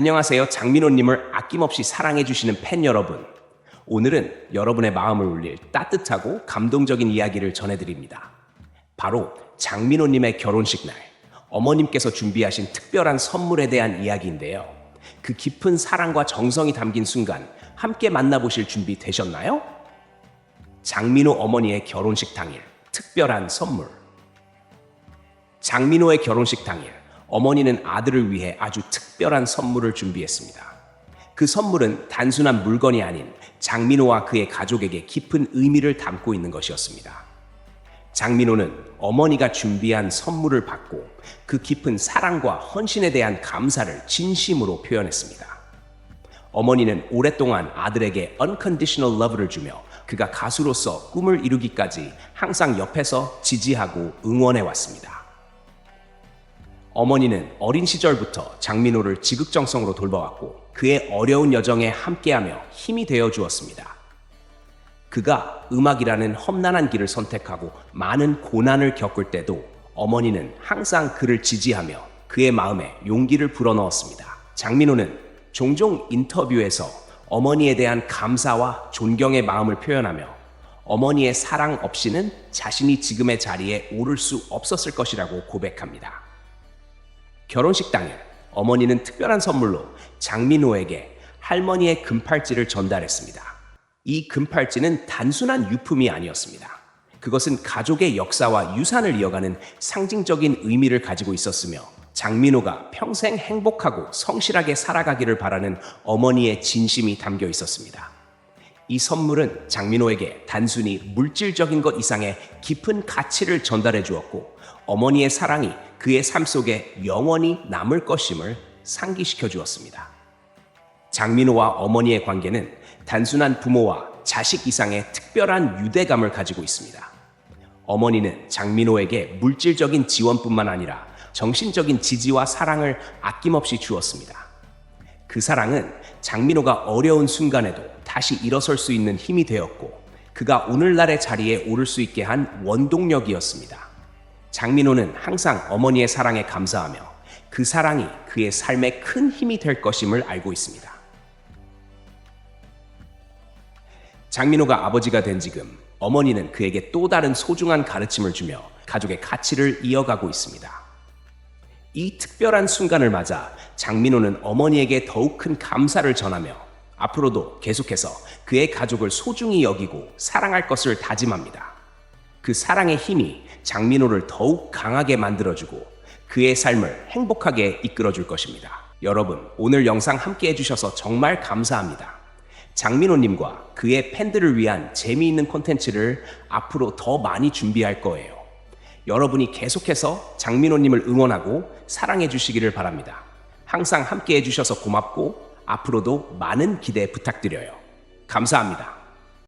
안녕하세요. 장민호님을 아낌없이 사랑해주시는 팬 여러분. 오늘은 여러분의 마음을 울릴 따뜻하고 감동적인 이야기를 전해드립니다. 바로 장민호님의 결혼식 날, 어머님께서 준비하신 특별한 선물에 대한 이야기인데요. 그 깊은 사랑과 정성이 담긴 순간 함께 만나보실 준비 되셨나요? 장민호 어머니의 결혼식 당일, 특별한 선물. 장민호의 결혼식 당일, 어머니는 아들을 위해 아주 특별한 선물을 준비했습니다. 그 선물은 단순한 물건이 아닌 장민호와 그의 가족에게 깊은 의미를 담고 있는 것이었습니다. 장민호는 어머니가 준비한 선물을 받고 그 깊은 사랑과 헌신에 대한 감사를 진심으로 표현했습니다. 어머니는 오랫동안 아들에게 unconditional love를 주며 그가 가수로서 꿈을 이루기까지 항상 옆에서 지지하고 응원해 왔습니다. 어머니는 어린 시절부터 장민호를 지극정성으로 돌봐왔고 그의 어려운 여정에 함께하며 힘이 되어 주었습니다. 그가 음악이라는 험난한 길을 선택하고 많은 고난을 겪을 때도 어머니는 항상 그를 지지하며 그의 마음에 용기를 불어넣었습니다. 장민호는 종종 인터뷰에서 어머니에 대한 감사와 존경의 마음을 표현하며 어머니의 사랑 없이는 자신이 지금의 자리에 오를 수 없었을 것이라고 고백합니다. 결혼식 당일 어머니는 특별한 선물로 장민호에게 할머니의 금팔찌를 전달했습니다. 이 금팔찌는 단순한 유품이 아니었습니다. 그것은 가족의 역사와 유산을 이어가는 상징적인 의미를 가지고 있었으며 장민호가 평생 행복하고 성실하게 살아가기를 바라는 어머니의 진심이 담겨 있었습니다. 이 선물은 장민호에게 단순히 물질적인 것 이상의 깊은 가치를 전달해 주었고 어머니의 사랑이 그의 삶 속에 영원히 남을 것임을 상기시켜 주었습니다. 장민호와 어머니의 관계는 단순한 부모와 자식 이상의 특별한 유대감을 가지고 있습니다. 어머니는 장민호에게 물질적인 지원뿐만 아니라 정신적인 지지와 사랑을 아낌없이 주었습니다. 그 사랑은 장민호가 어려운 순간에도 다시 일어설 수 있는 힘이 되었고 그가 오늘날의 자리에 오를 수 있게 한 원동력이었습니다. 장민호는 항상 어머니의 사랑에 감사하며 그 사랑이 그의 삶에 큰 힘이 될 것임을 알고 있습니다. 장민호가 아버지가 된 지금 어머니는 그에게 또 다른 소중한 가르침을 주며 가족의 가치를 이어가고 있습니다. 이 특별한 순간을 맞아 장민호는 어머니에게 더욱 큰 감사를 전하며 앞으로도 계속해서 그의 가족을 소중히 여기고 사랑할 것을 다짐합니다. 그 사랑의 힘이 장민호를 더욱 강하게 만들어주고 그의 삶을 행복하게 이끌어줄 것입니다. 여러분, 오늘 영상 함께 해주셔서 정말 감사합니다. 장민호님과 그의 팬들을 위한 재미있는 콘텐츠를 앞으로 더 많이 준비할 거예요. 여러분이 계속해서 장민호님을 응원하고 사랑해 주시기를 바랍니다. 항상 함께 해주셔서 고맙고 앞으로도 많은 기대 부탁드려요. 감사합니다.